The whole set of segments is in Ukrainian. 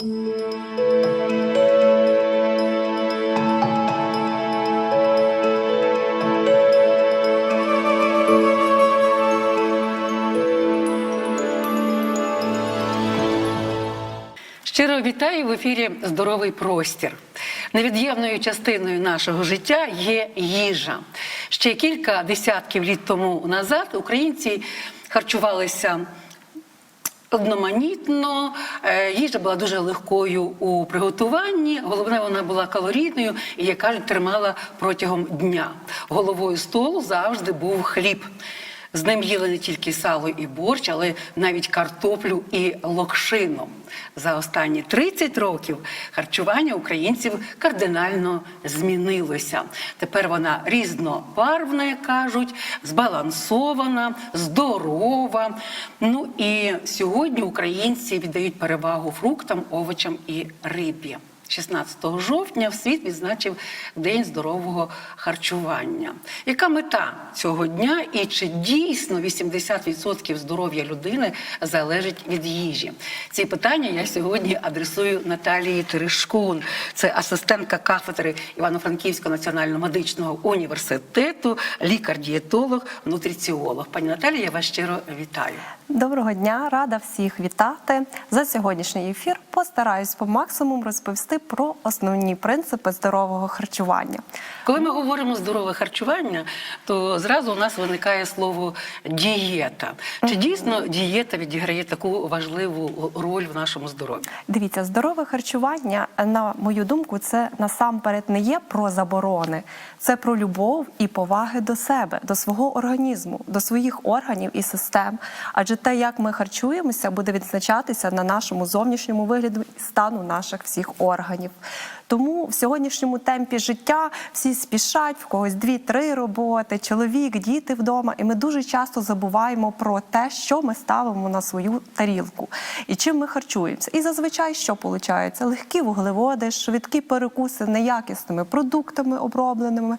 Щиро вітаю в ефірі Здоровий простір. Невід'ємною частиною нашого життя є їжа. Ще кілька десятків літ тому назад українці харчувалися одноманітно. Е, Їжа була дуже легкою у приготуванні. Головне, вона була калорійною і, як кажуть, тримала протягом дня. Головою столу завжди був хліб. З ним їли не тільки сало і борщ, але навіть картоплю і локшину. За останні 30 років харчування українців кардинально змінилося. Тепер вона різнобарвна, як кажуть, збалансована, здорова. Ну і сьогодні українці віддають перевагу фруктам, овочам і рибі. 16 жовтня в світ відзначив День здорового харчування. Яка мета цього дня і чи дійсно 80% здоров'я людини залежить від їжі? Ці питання я сьогодні адресую Наталії Терешкун. Це асистентка кафедри Івано-Франківського національного медичного університету, лікар-дієтолог, нутриціолог. Пані Наталія, я вас щиро вітаю. Доброго дня, рада всіх вітати. За сьогоднішній ефір постараюсь по максимуму розповісти про основні принципи здорового харчування. Коли ми говоримо здорове харчування, то зразу у нас виникає слово дієта. Чи дійсно дієта відіграє таку важливу роль в нашому здоров'ї? Дивіться, здорове харчування, на мою думку, це насамперед не є про заборони, це про любов і поваги до себе, до свого організму, до своїх органів і систем. Адже те, як ми харчуємося, буде відзначатися на нашому зовнішньому вигляді стану наших всіх органів органів. Тому в сьогоднішньому темпі життя всі спішать, в когось дві-три роботи, чоловік, діти вдома. І ми дуже часто забуваємо про те, що ми ставимо на свою тарілку і чим ми харчуємося. І зазвичай що виходить? Легкі вуглеводи, швидкі перекуси неякісними продуктами обробленими,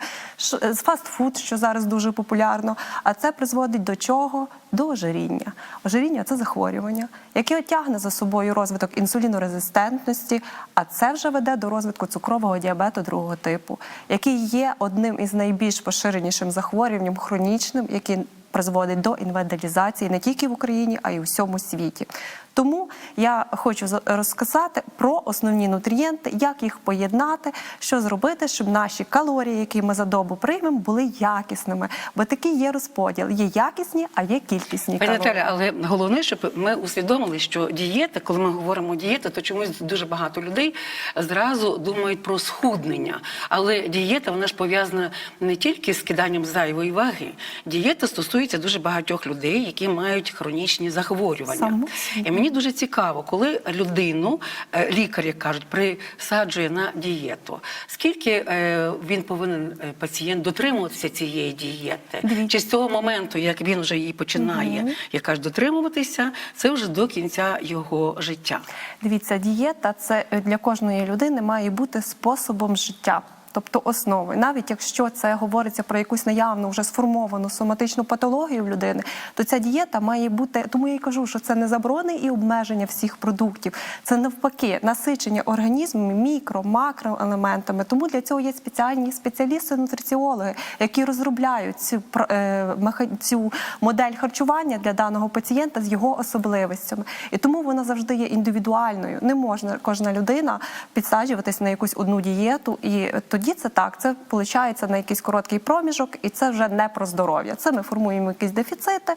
е, фастфуд, що зараз дуже популярно. А це призводить до чого? До ожиріння. Ожиріння це захворювання, яке тягне за собою розвиток інсулінорезистентності, а це вже веде до розвитку цукрового діабету другого типу, який є одним із найбільш поширенішим захворюванням хронічним, який призводить до інвалідизації не тільки в Україні, а й у всьому світі. Тому я хочу за- розказати про основні нутрієнти, як їх поєднати, що зробити, щоб наші калорії, які ми за добу приймемо, були якісними. Бо такий є розподіл: є якісні, а є кількісні Пані. Наталя, але головне, щоб ми усвідомили, що дієта, коли ми говоримо дієта, то чомусь дуже багато людей зразу думають про схуднення. Але дієта вона ж пов'язана не тільки з киданням зайвої ваги. Дієта стосується дуже багатьох людей, які мають хронічні захворювання. Само І мені дуже цікаво, коли людину е, лікар, як кажуть, присаджує на дієту. Скільки е, він повинен е, пацієнт дотримуватися цієї дієти? Чи з того моменту, як він вже її починає, як кажуть, дотримуватися, це вже до кінця його життя. Дивіться, дієта це для кожної людини має бути способом життя. Тобто основою, навіть якщо це говориться про якусь наявну вже сформовану соматичну патологію в людини, то ця дієта має бути. Тому я й кажу, що це не заборони і обмеження всіх продуктів, це навпаки насичення організму мікро, макроелементами. Тому для цього є спеціальні спеціалісти, нутриціологи, які розробляють цю е, цю модель харчування для даного пацієнта з його особливостями. І тому вона завжди є індивідуальною. Не можна кожна людина підсаджуватись на якусь одну дієту, і тоді це так. Це виходить на якийсь короткий проміжок, і це вже не про здоров'я. Це ми формуємо якісь дефіцити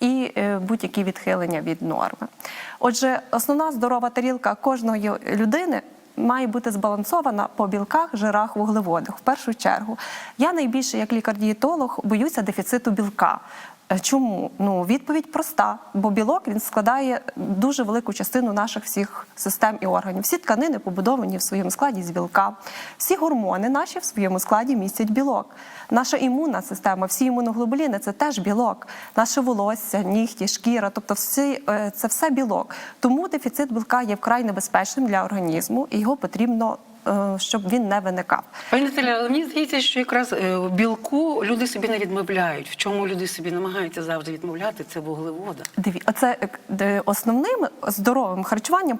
і е, будь-які відхилення від норми. Отже, основна здорова тарілка кожної людини. Має бути збалансована по білках, жирах, вуглеводах. В першу чергу я найбільше, як лікар-дієтолог, боюся дефіциту білка. Е, Чому? Ну відповідь проста, бо білок він складає дуже велику частину наших всіх систем і органів. Всі тканини побудовані в своєму складі з білка. Всі гормони наші в своєму складі містять білок. Наша імунна система, всі імуноглобуліни це теж білок. Наше волосся, нігті, шкіра, тобто всі, е, це все білок. Тому дефіцит білка є вкрай небезпечним для організму, і його потрібно щоб він не виникав. Пані Наталя, але мені здається, що якраз е, в білку люди собі не відмовляють. В чому люди собі намагаються завжди відмовляти, це вуглевода. Диві, оце е, основним здоровим харчуванням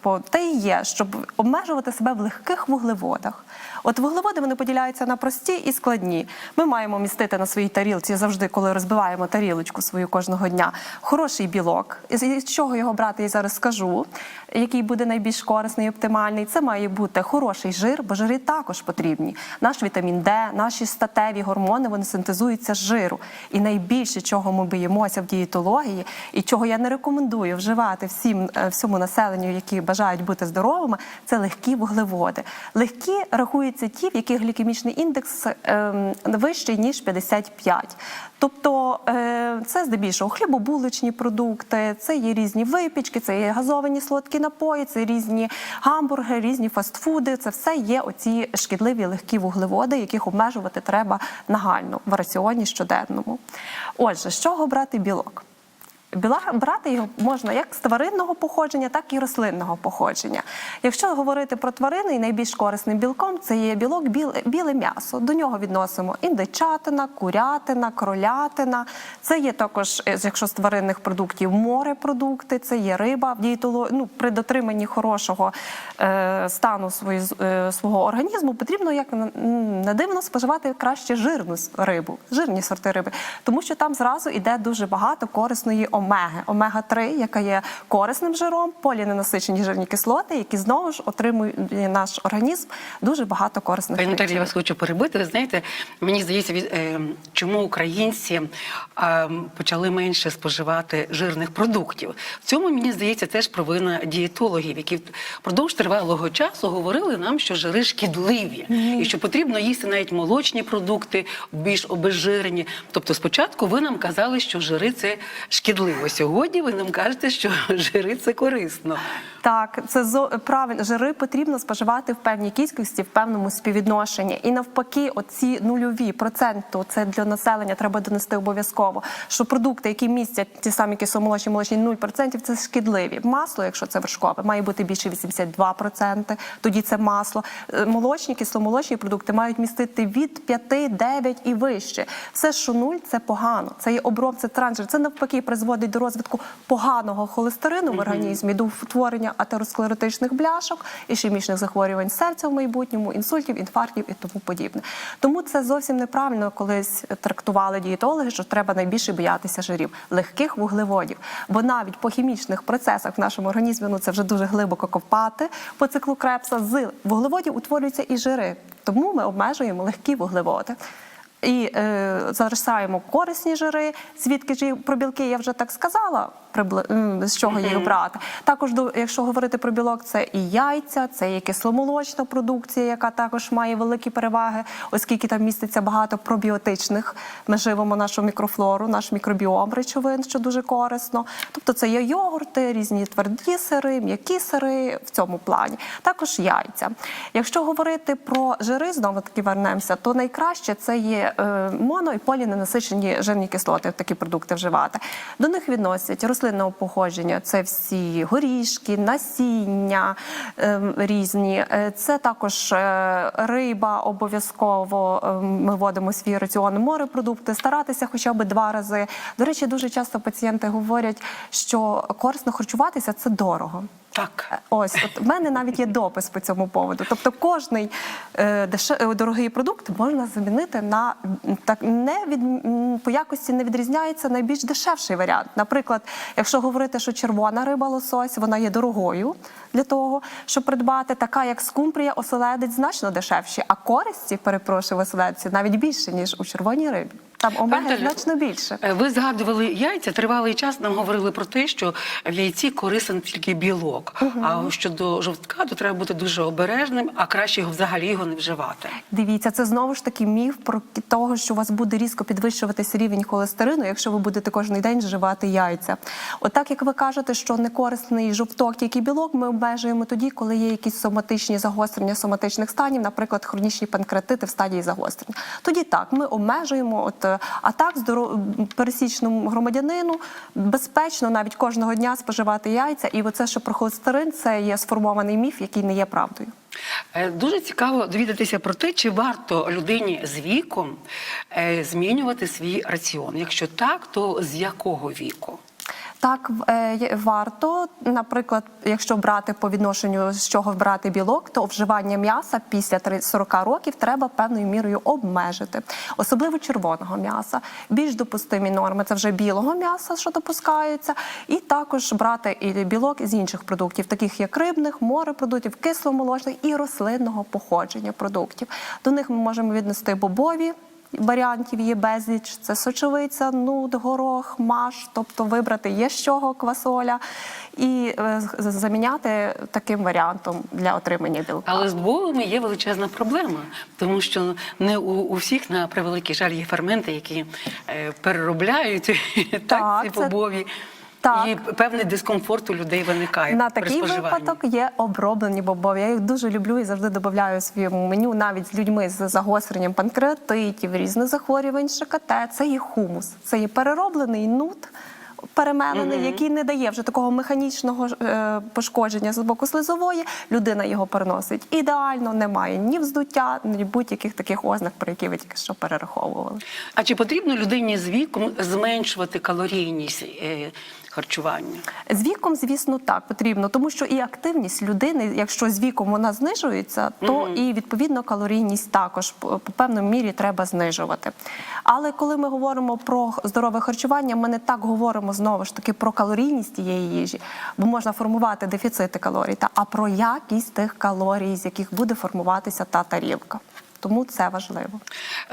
по те є, щоб обмежувати себе в легких вуглеводах. От вуглеводи вони поділяються на прості і складні. Ми маємо містити на своїй тарілці завжди, коли розбиваємо тарілочку свою кожного дня. Хороший білок. З чого його брати, я зараз скажу, який буде найбільш корисний і оптимальний. Це має бути хороший жир, бо жири також потрібні. Наш вітамін Д, наші статеві гормони вони синтезуються з жиру. І найбільше, чого ми боїмося в дієтології, і чого я не рекомендую вживати всім е, всьому населенню, які бажають бути здоровими, це легкі вуглеводи. Легкі рахуються ті, в яких глікемічний індекс ем, вищий ніж 55. Тобто е, це здебільшого хлібобулочні продукти, це є різні випічки, це є газовані солодкі напої, це різні гамбурги, різні фастфуди. Це все є оці шкідливі легкі вуглеводи, яких обмежувати треба нагально в раціоні щоденному. Отже, з чого брати білок? Біла брати його можна як з тваринного походження, так і рослинного походження. Якщо говорити про тварини, найбільш корисним білком це є білок біле, біле м'ясо. До нього відносимо індичатина, курятина, кролятина. Це є також, е, якщо з тваринних продуктів, морепродукти, це є риба ну, при дотриманні хорошого е, стану свої, е, свого організму потрібно як не дивно споживати краще жирну рибу, жирні сорти риби, тому що там зразу йде дуже багато корисної омеги. Омега 3 яка є корисним жиром, поліненасичені жирні кислоти, які знову ж отримує наш організм дуже багато корисних Пані Наталі, я вас хочу перебити. Ви знаєте, мені здається, е, чому українці е, почали менше споживати жирних продуктів. В цьому мені здається теж провина дієтологів, які впродовж тривалого часу говорили нам, що жири шкідливі, і що потрібно їсти навіть молочні продукти, більш обезжирені. Тобто, спочатку ви нам казали, що жири це шкідливо. Сьогодні ви нам кажете, що жири це корисно. Так, це зо правильно. Жири потрібно споживати в певній кількості, в певному співвідношенні. І навпаки, оці нульові проценту це для населення треба донести обов'язково. Що продукти, які містять ті самі кисломолочні, молочні 0%, це шкідливі. Масло, якщо це вершкове, має бути більше 82%, Тоді це масло. Е, Молочні, кисломолочні продукти мають містити від 5, 9 і вище. Все, що нуль, це погано. Це є оброб, це трансжир. Це навпаки призводить до розвитку поганого холестерину в організмі, до утворення атеросклеротичних бляшок, ішемічних захворювань серця в майбутньому, інсультів, інфарктів і тому подібне. Тому це зовсім неправильно колись трактували дієтологи, що треба найбільше боятися жирів, легких вуглеводів. Бо навіть по хімічних процесах в нашому організмі ну це вже дуже глибоко копати по циклу Крепса. З вуглеводів утворюються і жири. Тому ми обмежуємо легкі вуглеводи. І е, залишаємо корисні жири. Звідки ж про білки я вже так сказала, з чого їх брати. Також якщо говорити про білок, це і яйця, це і кисломолочна продукція, яка також має великі переваги, оскільки там міститься багато пробіотичних. Ми живемо нашу мікрофлору, наш мікробіом речовин, що дуже корисно. Тобто це є йогурти, різні тверді сири, м'які сири в цьому плані. Також яйця. Якщо говорити про жири, знову таки вернемося, то найкраще це є е, моно і поліненасичені жирні кислоти, такі продукти вживати. До них відносять рослинного походження, це всі горішки, насіння е, різні. Е, Це також е, риба, обов'язково е, ми вводимо свій раціон морепродукти, старатися хоча б два рази. До речі, дуже часто пацієнти говорять, що корисно харчуватися це дорого. Так. Ось от в мене навіть є допис по цьому поводу. Тобто, кожний е, е, дорогий продукт можна замінити на так не від по якості не відрізняється найбільш дешевший варіант. Наприклад, якщо говорити, що червона риба лосось, вона є дорогою для того, щоб придбати, така як скумбрія, оселедець значно дешевші, а користі, перепрошую, в оселедці навіть більше ніж у червоній рибі. Там омеги Наталя, значно більше. Е, Ви згадували яйця. Тривалий час нам говорили про те, що в яйці корисен тільки білок. А щодо жовтка, то треба бути дуже обережним, а краще його взагалі його не вживати. Дивіться, це знову ж таки міф про того, що у вас буде різко підвищуватися рівень холестерину, якщо ви будете кожен день вживати яйця. Отак, як ви кажете, що некорисний жовток, як і білок, ми обмежуємо тоді, коли є якісь соматичні загострення соматичних станів, наприклад, хронічні панкреатити в стадії загострення. Тоді так, ми обмежуємо. От е, а так, пересічному громадянину безпечно навіть кожного дня споживати яйця. І оце, що про холестерин, це є сформований міф, який не є правдою. Е, Дуже цікаво довідатися про те, чи варто людині з віком е, змінювати свій раціон. Якщо так, то з якого віку? Так, е, варто, наприклад, якщо брати по відношенню з чого брати білок, то вживання м'яса після 30 40 років треба певною мірою обмежити, особливо червоного м'яса. Більш допустимі норми це вже білого м'яса, що допускається, і також брати і білок з інших продуктів, таких як рибних, морепродуктів, кисломолочних і рослинного походження продуктів. До них ми можемо віднести бобові. Варіантів є безліч. Це сочовиця, нут, горох, маш, тобто вибрати є з чого квасоля і е, заміняти таким варіантом для отримання білка. Але з бобами є величезна проблема, тому що не у, у всіх на превеликий жаль є ферменти, які е, переробляють так, Так, ці це- бобові. Так. І певний дискомфорт у людей виникає На такий споживанні. випадок є оброблені бобові. Я їх дуже люблю і завжди додаю в своєму меню, навіть з людьми з загостренням панкреатитів, різних захворювань ШКТ. Це є хумус, це є перероблений нут. Перемелений, який не дає вже такого механічного е, пошкодження з боку слизової, людина його переносить ідеально, немає ні вздуття, ні будь-яких таких ознак, про які ви тільки що перераховували. А чи потрібно людині з віком зменшувати калорійність е, харчування? З віком, звісно, так потрібно, тому що і активність людини, якщо з віком вона знижується, то і відповідно калорійність також по певній мірі треба знижувати. Але коли ми говоримо про здорове харчування, ми не так говоримо знову ж таки про калорійність тієї їжі, бо можна формувати дефіцити калорій, та а про якість тих калорій, з яких буде формуватися та тарілка. Тому це важливо.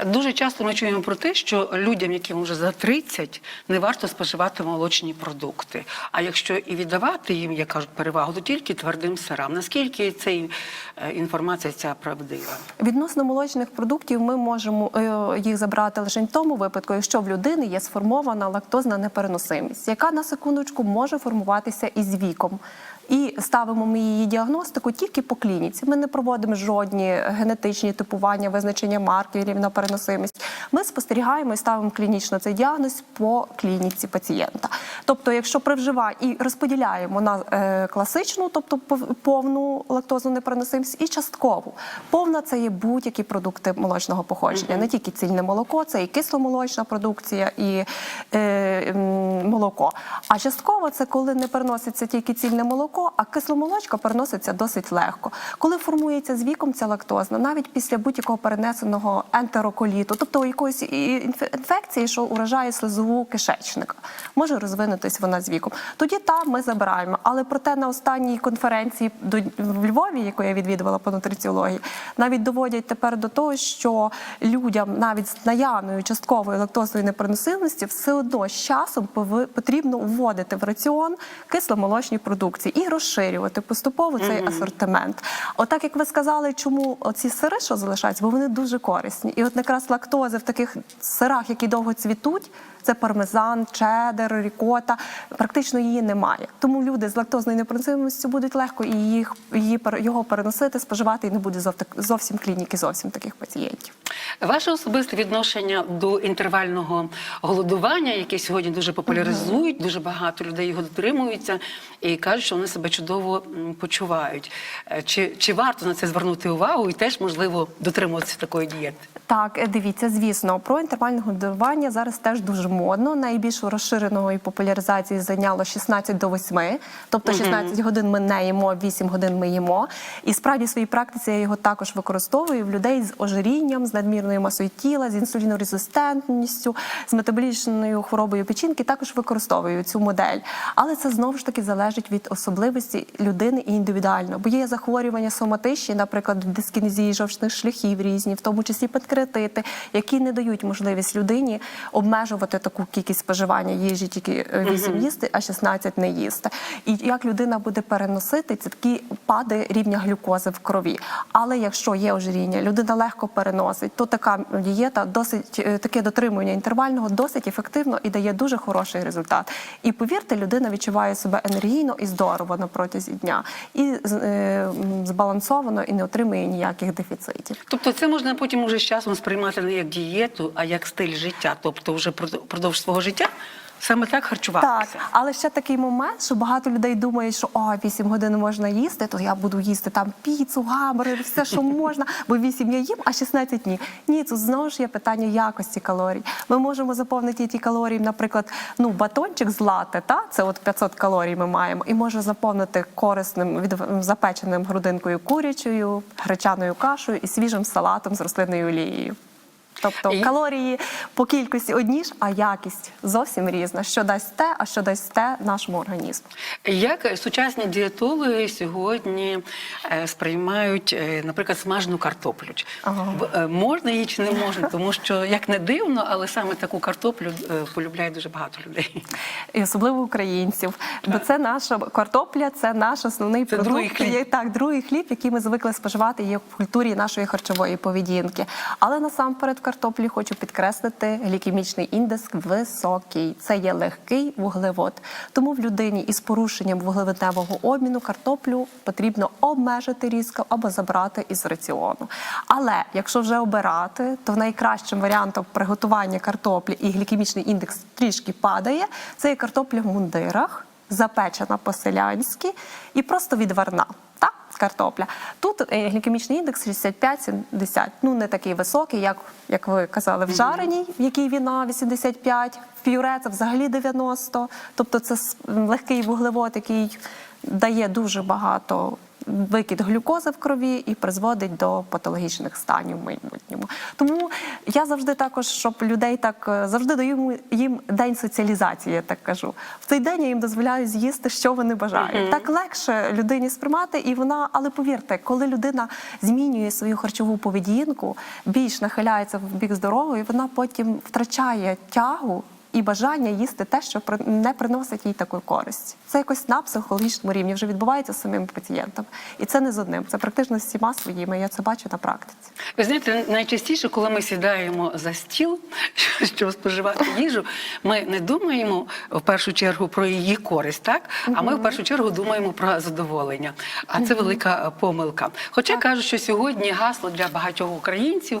Дуже часто ми чуємо про те, що людям, яким вже за 30, не варто споживати молочні продукти. А якщо і віддавати їм, як кажуть, перевагу, то тільки твердим сирам. Наскільки ця е, інформація ця правдива? Відносно молочних продуктів ми можемо е, їх забрати лише в тому випадку, якщо в людини є сформована лактозна непереносимість, яка на секундочку може формуватися із віком. І ставимо ми її діагностику тільки по клініці. Ми не проводимо жодні генетичні типування, визначення маркерів на переносимість. Ми спостерігаємо і ставимо клінічно цей діагноз по клініці пацієнта. Тобто, якщо при і розподіляємо на е, класичну, тобто пов- повну лактозну непереносимість, і часткову. Повна це є будь-які продукти молочного походження, не тільки цільне молоко, це і кисломолочна продукція, і е, молоко. А частково це коли не переноситься тільки цільне молоко, а кисломолочка переноситься досить легко. Коли формується з віком ця лактозна, навіть після будь-якого перенесеного ентероколіту, тобто якоїсь інфекції, що уражає слизову кишечника, може розвинутись вона з віком. Тоді та ми забираємо. Але проте на останній конференції в Львові, яку я відвідувала по нутриціології, навіть доводять тепер до того, що людям навіть з наявною частковою лактозної непереносимості все одно з часом потрібно вводити в раціон кисломолочні продукції і розширювати поступово цей асортимент. Отак, як ви сказали, чому оці сири, що залишаються, бо вони дуже корисні. І от якраз лактози в таких сирах, які довго цвітуть, це пармезан, чеддер, рікота. Практично її немає. Тому люди з лактозною непереносимістю будуть легко і їх її його переносити, споживати, і не буде зовсім клініки, зовсім таких пацієнтів. Ваше особисте відношення до інтервального голодування, яке сьогодні дуже популяризують, дуже багато людей його дотримуються і кажуть, що вони себе чудово почувають. Е, Чи, чи варто на це звернути увагу і теж можливо дотримуватися такої дієти? Так, е, дивіться, звісно, про інтервальне годування зараз теж дуже модно. Найбільш розширеної популяризації зайняло 16 до 8, тобто 16 годин ми не їмо, 8 годин ми їмо. І справді в своїй практиці я його також використовую в людей з ожирінням, з надмірною масою тіла, з інсулінорезистентністю, з метаболічною хворобою печінки. Також використовую цю модель. Але це знову ж таки залежить від особливості людини і індивідуально. Бо є захворювання соматичні, наприклад, дискінезії жовчних шляхів різні, в тому числі панкреатити, які не дають можливість людині обмежувати таку кількість споживання їжі, тільки 8 їсти, а 16 не їсти. І як людина буде переносити, це такі пади рівня глюкози в крові. Але якщо є ожиріння, людина легко переносить, то така дієта досить е, таке дотримування інтервального досить ефективно і дає дуже хороший результат. І повірте, людина відчуває себе енергійно і здорово на протязі дня, і е, збалансовано і не отримує ніяких дефіцитів. Тобто це можна потім уже з часом сприймати не як дієту, а як стиль життя. Тобто вже продовж свого життя саме так Так, але ще такий момент, що багато людей думають, що о, 8 годин можна їсти, то я буду їсти там піцу, гамбургер, все, що можна, бо 8 я їм, а 16 ні. Ні, тут знову ж є питання якості калорій. Ми можемо заповнити ті калорії, наприклад, ну батончик з лати, та це от 500 калорій ми маємо, і може заповнити корисним від запеченим грудинкою курячою, гречаною кашею і свіжим салатом з рослинною олією. Тобто І- калорії по кількості одні ж, а якість зовсім різна. Що дасть те, а що дасть те нашому організму. Як сучасні дієтологи сьогодні е, сприймають, е, наприклад, смажену картоплю? Ага. Е, Можна її чи не можна? Тому що як не дивно, але саме таку картоплю полюбляє дуже багато людей. І особливо українців. Бо це наша картопля, це наш основний Це продукт. другий хліб. Так, другий хліб, який ми звикли споживати, є в культурі нашої харчової поведінки. Але насамперед картоплі хочу підкреслити, глікемічний індекс високий. Це є легкий вуглевод. Тому в людині із порушенням вуглеводневого обміну картоплю потрібно обмежити різко або забрати із раціону. Але якщо вже обирати, то найкращим варіантом приготування картоплі і глікемічний індекс трішки падає. Це є картопля в мундирах, запечена по-селянськи і просто відварна. Картопля. Тут е, глікемічний індекс 65-70. Ну не такий високий, як, як ви казали, в жареній, в якій віна 85, в пюре це взагалі 90. Тобто це легкий вуглевод, який дає дуже багато викид глюкози в крові і призводить до патологічних станів в майбутньому. Тому я завжди також, щоб людей так е, завжди даю їм день соціалізації, я так кажу. В цей день я їм дозволяю з'їсти, що вони бажають. Так легше людині сприймати, і вона, але повірте, коли людина змінює свою харчову поведінку, більш нахиляється в бік здорової, вона потім втрачає тягу. І бажання їсти те, що не приносить їй таку користь. Це якось на психологічному рівні вже відбувається з самим пацієнтом. І це не з одним, це практично з всіма своїми. Я це бачу на практиці. Ви знаєте, найчастіше, коли ми сідаємо за стіл, щоб споживати їжу, ми не думаємо в першу чергу про її користь, так? А ми в першу чергу думаємо про задоволення. А це велика е, помилка. Хоча кажуть, що сьогодні гасло для багатьох українців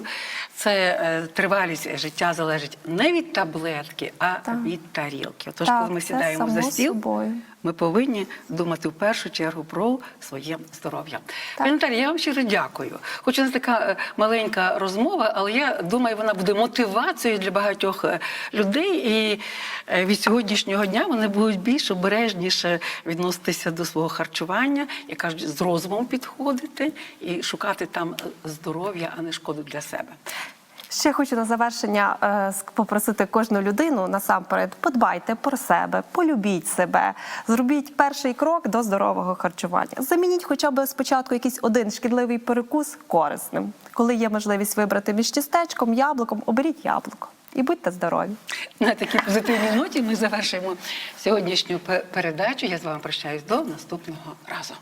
це е, тривалість життя залежить не від таблетки, а Так. від тарілки. Тож, Так, коли ми сідаємо за стіл, собою. ми повинні думати в першу чергу про своє здоров'я. Пані Наталі, я вам щиро дякую. Хоч у нас така е, маленька розмова, але я думаю, вона буде мотивацією для багатьох е, людей. І е, від сьогоднішнього дня вони будуть більш обережніше відноситися до свого харчування, і кажуть, з розумом підходити і шукати там здоров'я, а не шкоду для себе. Ще хочу на завершення е, попросити кожну людину насамперед подбайте про себе, полюбіть себе, зробіть перший крок до здорового харчування. Замініть хоча б спочатку якийсь один шкідливий перекус корисним. Коли є можливість вибрати між тістечком, яблуком, оберіть яблуко і будьте здорові. На такій позитивній ноті ми завершуємо сьогоднішню пе- передачу. Я з вами прощаюсь до наступного разу.